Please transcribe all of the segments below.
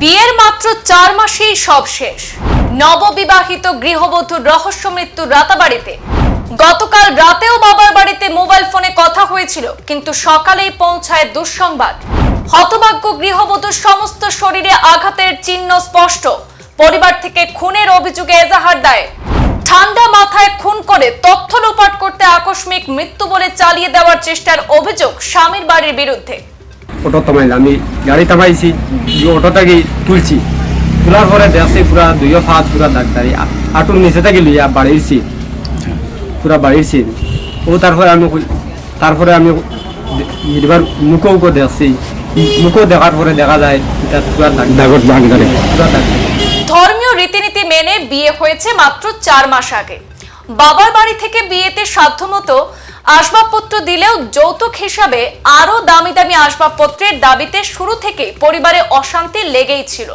বিয়ের মাত্র চার মাসেই সব শেষ। নববিবাহিত গৃহবধূর রহস্য মৃত্যু রাতাবাড়িতে। গতকাল রাতেও বাবার বাড়িতে মোবাইল ফোনে কথা হয়েছিল, কিন্তু সকালেই পৌঁছায় দুঃসংবাদ। হতভাগ্য গৃহবধূর সমস্ত শরীরে আঘাতের চিহ্ন স্পষ্ট। পরিবার থেকে খুনের অভিযোগে এজাহার দেয় ঠান্ডা মাথায় খুন করে তথ্য লোপাট করতে আকস্মিক মৃত্যু বলে চালিয়ে দেওয়ার চেষ্টার অভিযোগ স্বামীর বাড়ির বিরুদ্ধে। অটো থামাইলাম আমি গাড়ি থামাইছি দিয়ে অটো থেকে তুলছি। তোলার পরে দেখছি পুরা দুইও ফাঁস পুরা ডাক্তারি আটুর নিচে থেকে লইয়া সিট পুরা সিট ও তারপরে আমি তারপরে আমি এবার মুখও দেখছি মুখও দেখার পরে দেখা যায় এটা পুরা দাগ ধর্মীয় রীতিনীতি মেনে বিয়ে হয়েছে মাত্র চার মাস আগে। বাবার বাড়ি থেকে বিয়েতে সাধ্যমতো আসবাবপত্র দিলেও যৌতুক হিসাবে আরও দামি দামি আসবাবপত্রের দাবিতে শুরু থেকে পরিবারে অশান্তি লেগেই ছিল।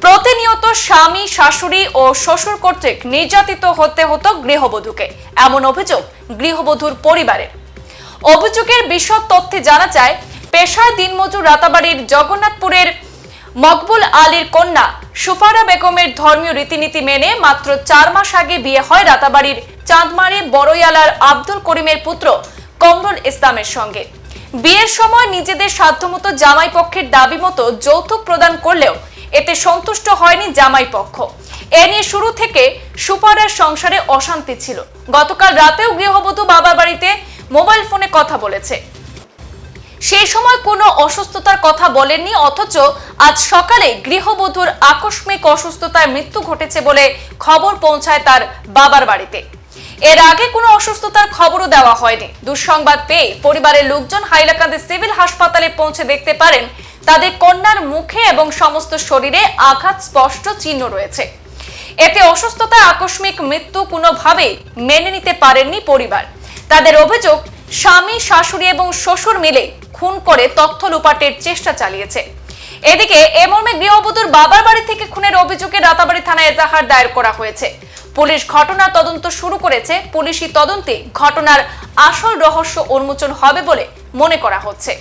প্রতিনিয়ত স্বামী, শাশুড়ি ও শ্বশুর কর্তৃক নির্যাতিত হতে হতো গৃহবধূকে। এমন অভিযোগ গৃহবধূর পরিবারের অভিযোগের বিশদ তথ্যে জানা যায়, পেশায় দিনমজুর রাতাবাড়ির জগন্নাথপুরের মকবুল আলীর কন্যা সুফারা বেগমের ধর্মীয় রীতিনীতি মেনে মাত্র চার মাস আগে বিয়ে হয় রাতাবাড়ির চাঁদমারি বড়ইয়ালার আব্দুল করিমের পুত্র কমরুল ইসলামের সঙ্গে। বিয়ের সময় নিজেদের সাধ্যমতো জামাই পক্ষের দাবি মতো যৌতুক প্রদান করলেও এতে সন্তুষ্ট হয়নি জামাই পক্ষ। এ নিয়ে শুরু থেকে সুপারার সংসারে অশান্তি ছিল। গতকাল রাতেও গৃহবধূ বাবার বাড়িতে মোবাইল ফোনে কথা বলেছে। সেই সময় কোনো অসুস্থতার কথা বলেননি, অথচ আজ সকালে গৃহবধূর আকস্মিক অসুস্থতায় মৃত্যু ঘটেছে বলে খবর পৌঁছায় তার বাবার বাড়িতে। এর আগে কোনো অসুস্থতার খবরও দেওয়া হয়নি। দুঃসংবাদ পেয়ে পরিবারের লোকজন হাইলাকান্দি সিভিল হাসপাতালে পৌঁছে দেখতে পারেন, তাদের কন্যার মুখে এবং সমস্ত শরীরে আঘাত স্পষ্ট চিহ্ন রয়েছে। এতে অসুস্থতায় আকস্মিক মৃত্যু কোনোভাবেই মেনে নিতে পারেননি পরিবার। তাদের অভিযোগ, স্বামী, শাশুড়ি এবং শ্বশুর মিলে খুন করে তথ্য লোপাটের চেষ্টা চালিয়েছে। এদিকে এ মর্মে গৃহবধূর বাবার বাড়ি থেকে খুনের অভিযোগে রাতাবাড়ি থানায় এজাহার দায়ের করা হয়েছে। পুলিশ ঘটনা তদন্ত শুরু করেছে। পুলিশি তদন্তে ঘটনার আসল রহস্য উন্মোচন হবে বলে মনে করা হচ্ছে।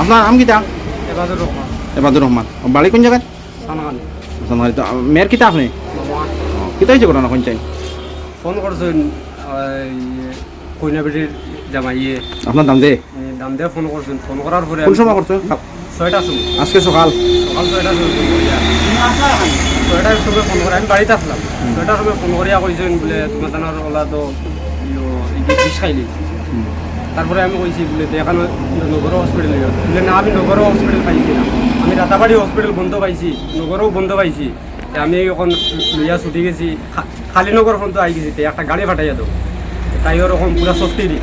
আপনার নাম কিতা এবাদুর রহমান। এবাদুর রহমান। বাড়ি কোন জায়গায়? সানহান। সোনালি তো মেয়ের কিতা আপনি? ও, কিতা হয়েছে ঘটনা কোন চাই ফোন করছেন কইনা বেটির জামাইয়ে। আপনার দাম দে দাম দিয়ে ফোন করছেন ফোন করার পরে কোন সময় করছ? ছয়টা সময়। আজকে সকাল। সকাল ছয়টার সময় ফোন করিয়া ছয়টার সময় ফোন করে আমি বাড়িতে আসলাম। ছয়টার সময় ফোন করিয়া কইছেন বলে তোমার জানার ওলা তো বিষ খাইলি। তারপরে আমি কইছি বলে দেখানো নগর হসপিটালে বলে না আমি নগর হসপিটাল পাইছি না। আমি রাতাবাড়ি হসপিটাল বন্ধ পাইছি নগরও বন্ধ পাইছি। আমি এখন লইয়া ছুটি গেছি খালিনগর ফোন তো আই গেছি একটা গাড়ি ফাটাইয়া দাও। তাই ওরকম পুরা সস্তি দি।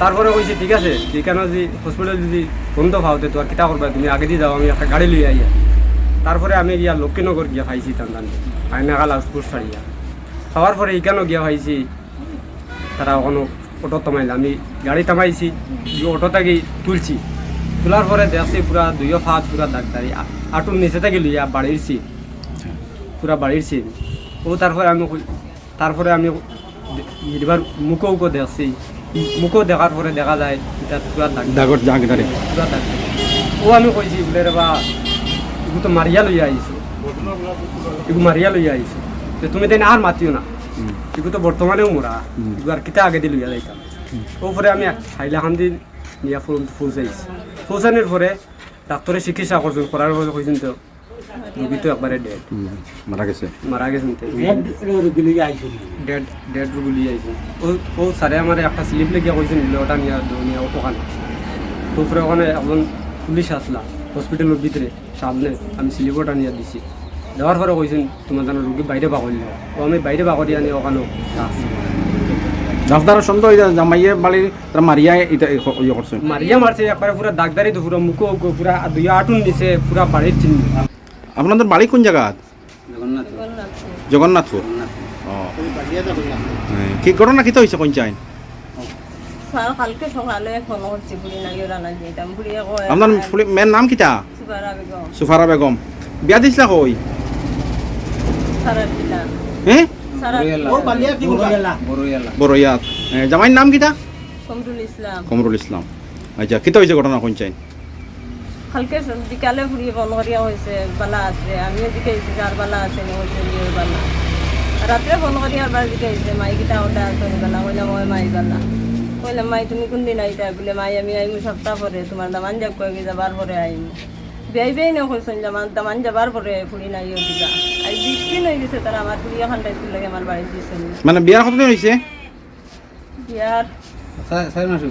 তারপরে কইছি, ঠিক আছে যেখানে যদি হসপিটাল যদি বন্ধ পাওতে তো আর কিতা করবা? তুমি আগে দিয়ে যাও, আমি একটা গাড়ি লইয়া আইয়া তারপরে আমি গিয়া লক্ষ্মীনগর গিয়া খাইছি টান আইনাগাল আউটপুট ছাড়িয়া। খাওয়ার পরে এখানেও গিয়া খাইছি তারা ওখানে অটো থামাইলাম আমি গাড়ি থামাইছি অটো থেকে তুলছি। তোলার পরে দেখছি পুরা দুইও ফাঁস পুরা ডাক্তারি আটুর নিচে থেকে লইয়া বাড়ির সিট। পুরা বাড়ির সিট। ও তারপরে আমি তারপরে আমি এবার মুখও দেখছি মুখও দেখার পরে দেখা যায় এটা পুরা দাগ দাগর জাগদারে পুরা দাগ ও আমি কইছি বলে রে বা এগুলো তো মারিয়া লইয়া আইছো। এগুলো মারিয়া লইয়া আইছো। তো তুমি তাই আর মাতিও না। এগুলো তো বর্তমানেও মোরা। এগুলো আর কিতা আগে দিয়ে লইয়া যাইতাম? ওপরে আমি হাইলাখান দিন নিয়া ফুল পৌঁছাইছি পৌঁছানোর পরে ডাক্তারে চিকিৎসা করছেন করার পরে কইছেন তো রুগী তো একবারে ডেড মারা গেছে। মারা গেছেন তো ডেড ডেড রুগী আইছে। ও ও স্যারে আমার একটা স্লিপ লেগে কইছেন বলে ওটা নিয়ে নিয়ে ওখানে। তো ওখানে এখন পুলিশ আসলা হসপিটালের ভিতরে সামনে। আমি স্লিপটা নিয়ে দিছি। দেওয়ার পরে কইছেন তোমার যেন রুগী বাইরে বাকরি ও আমি বাইরে বাকরি আনি ওখানে রাস্তার সন্দেহ হইতা জামাইয়ে বাড়ির তারা মারিয়া এটা ইয়ে করছে। মারিয়া মারছে একবারে পুরা দাগদারি তো পুরো মুখো পুরা দুই আটুন দিছে পুরা বাড়ির চিহ্ন। আপনাদের বাড়ি কোন জায়গা? জগন্নাথপুর। ও। হ্যাঁ, কি ঘটনা কিতা হয়েছে কোন চাই? স্যার কালকে সকালে ফোন করছি বুড়ি নাকি রান্না যেতাম বুড়িয়ে আপনার মেয়ের নাম বেগম। সুফারা বেগম। বিয়া দিছিলা কই? হ্যাঁ বড়ইয়াত হ্যাঁ, নাম কিতা কমরুল ইসলাম। কমরুল ইসলাম। আচ্ছা কিতা হয়েছে ঘটনা কোন চাই? কালকে বিকালে ফুরিয়ে ফোন করিয়া হয়েছে বালা আছে। আমিও জিকাইছি যার বালা আছে হয়েছে বিয়ের বালা। রাত্রে ফোন করিয়া আবার জিকাইছে মাই কিতা ওটা আছে বালা। কইলাম ওই মাই বালা। কইলাম মাই তুমি কোন দিন আইতা? বলে মাই আমি আইমু সপ্তাহ পরে। তোমার দামান যাব কয়ে যাবার পরে আইমু। বিয়াই বিয়াই না কইছেন জামান দামান যাবার পরে ফুড়ি নাই দিবা আজ বিশ দিন হয়ে গেছে তারা আমার ফুড়ি এখন টাইপ লাগে আমার বাড়িতে দিয়েছেন মানে বিয়ার কতদিন হয়েছে বিয়ার ছয় মাস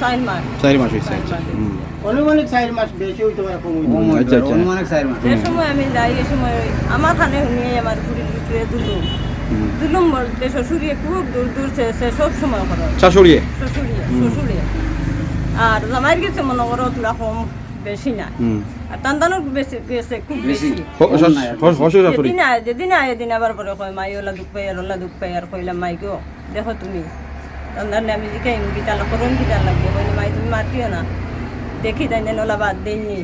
চারি মাস। হয়েছে অনুমানিক চার মাস বেশি হইতে পারে কম হইতে পারে। আচ্ছা আচ্ছা। যে সময় আমি যাই এই সময় আমার খানে শুনিয়ে আমার ফুড়ির ভিতরে দুলুম। হুম। দুলুম বলতে শ্বশুরিয়ে খুব দূর দূর সে সে সব সময় করে। শাশুড়িয়ে? শ্বশুরিয়ে শ্বশুরিয়ে আর জামাইয়ের গেছে মনে করো তোরা কম বেশি না আর বেশি গেছে খুব বেশি। যেদিন আয় যেদিন আয় এদিন আবার পরে কয় মাই ওলা দুঃখ পাই আর ওলা দুঃখ পাই আর কইলাম মাই গো দেখো তুমি টানটানে আমি জিকাই গীতা করুন গীতা লাগবে কইলে মাই তুমি মাতিও না দেখি তাই দেন ওলা বাদ দেননি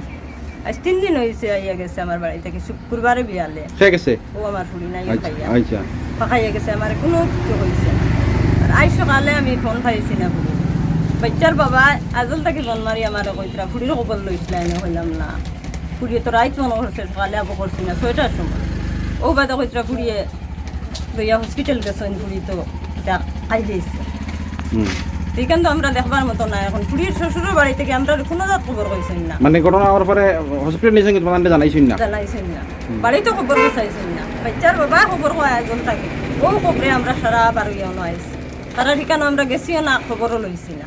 আজ তিন দিন হয়েছে আইয়া গেছে আমার বাড়ি থেকে শুক্রবারে বিয়ালে খেয়ে গেছে ও আমার ফুড়ি নাই আচ্ছা খাইয়া আচ্ছা পাকাইয়া গেছে আমার কোনো কিছু হয়েছে আর আজ সকালে আমি ফোন পাইছি না ফুড়ি বাচ্চার বাবা আজল তাকে ফোন মারি আমার কইতরা ফুড়ির খবর লইছিল এনে হইলাম না ফুড়িয়ে তো রাইত মনে করছে সকালে আবো করছি না ছয়টার সময় ও বাদে কইতরা ফুড়িয়ে লইয়া হসপিটাল গেছেন ফুড়ি তো এটা খাই দিয়েছে এইখান তো আমরা দেখবার মতো না। এখন ফুড়ির শ্বশুরের বাড়ি থেকে আমরা কোনো জাত খবর কইছেন না। মানে ঘটনা হওয়ার পরে হসপিটাল নিয়েছেন কিন্তু তোমাদের জানাইছেন না? জানাইছেন না। বাড়িতে খবর চাইছেন না। বাচ্চার বাবা খবর কয় একজন থাকে। ও খবরে আমরা সারা বারো ইয়ানো তারা ঠিকানো আমরা গেছিও না খবরও লইছি না।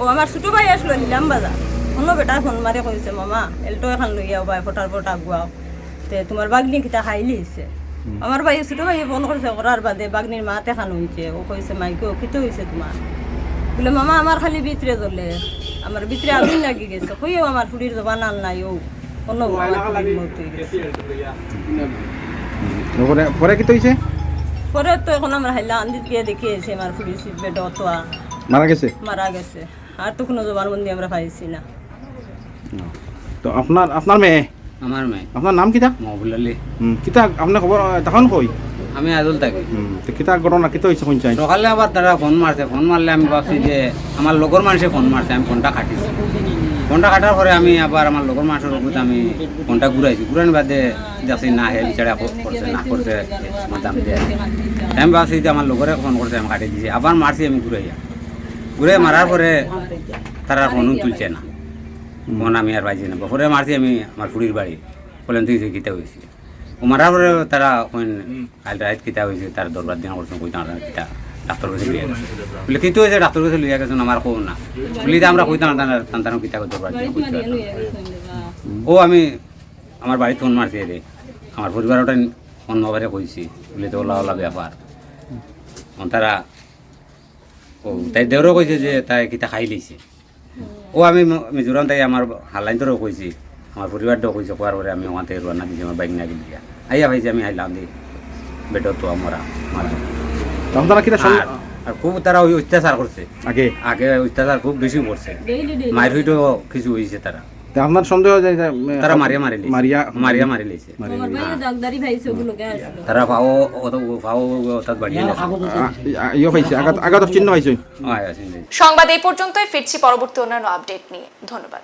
ও আমার ছোট ভাই আসলো নিলাম বাজার। অন্য বেটা ফোন মারে কইছে মামা এলটো এখন লইয়াও বাই ফটার ফট আগুয়াও তে তোমার বাগনি কিতা খাইলি হইছে আমার ভাই ছোট ভাই ফোন করছে করার বাদে বাগনির মা তেখান হইছে। ও কইছে মাইকে ও কিতো হইছে তোমার? বলে মামা আমার খালি ভিতরে জ্বলে। আমার ভিতরে আগুন লাগি গেছে। কইও আমার ফুড়ির জবান আন নাই ও অন্য গেছে। পরে কি হয়েছে পরে তো এখন আমরা হাইলা আন্দিত গিয়ে দেখে এসে আমার ফুড়ির সিটবে ডতোয়া মারা গেছে? মারা গেছে। আর তো কোনো জবানবন্দি আমরা পাইছি না। তো আপনার আপনার মেয়ে? আমার মেয়ে। আপনার নাম কিতা মহবুল আলী কিতা আপনার খবর তখন কই? আমি আদল থাকি কিতা ঘটনা কিতা হয়েছে কোন চাই সকালে আবার তারা ফোন মারছে। ফোন মারলে আমি ভাবছি যে আমার লগর মানুষে ফোন মারছে আমি ফোনটা কাটিছি। ফোনটা কাটার পরে আমি আবার আমার লগর মানুষের উপরে আমি ফোনটা ঘুরাইছি। ঘুরানি বাদে দেখছি না হে বিচারা করছে না করছে দাম দিয়ে আমি ভাবছি যে আমার লগরে ফোন করছে আমি কাটি দিয়েছি আবার মারছি আমি ঘুরাইয়া। ঘুরে মারার পরে তারা ফোনও তুলছে না। ফোন আমি আর পাইছি না। পরে মারছি আমি আমার ফুড়ির বাড়ি বললেন তুই কিতা হয়েছে ও মারার পরে তারা কইন কাল রাত কিতা হয়েছে তার দরবার দিন করছেন কইতাম না কিতা ডাক্তার কাছে লিয়ে গেছে বলে, কিন্তু হয়েছে ডাক্তার কাছে লিয়ে গেছেন আমার কোন না। বলি আমরা কইতাম না তান্তানো কিতা দরবার দিন। ও আমি আমার বাড়িতে ফোন মারছি রে আমার পরিবার ওটা অন্যবারে কইছি বলে তো ওলা ওলা ব্যাপার তারা ও তাই দেওরও কইছে যে তাই কিতা খাই লইছে ও আমি মিজোরাম তাই আমার হালাইন তো কইছি আমার পরিবারটাও কইছে কোয়ার পরে আমি ওখান থেকে রোয়ানা দিয়েছি আমার বাইক না গেলি আইয়া ভাইছি আমি আইলাম দি বেটো তো আমরা মারা তো আপনারা কিতা আর আর খুব তারা ওই অত্যাচার করছে আগে? আগে অত্যাচার খুব বেশি করছে মায়ের হইতো কিছু হয়েছে তারা তো আপনার সন্দেহ যে যে, তারা মারিয়া মারি মারিয়া মারিয়া মারি ওগুলোকে আসলো। তারা পাও অত পাও অর্থাৎ বাড়িয়ে ইয়ে পাইছে আঘাত আঘাত চিহ্ন পাইছে সংবাদ এই পর্যন্তই ফিরছি পরবর্তী অন্যান্য আপডেট নিয়ে। ধন্যবাদ।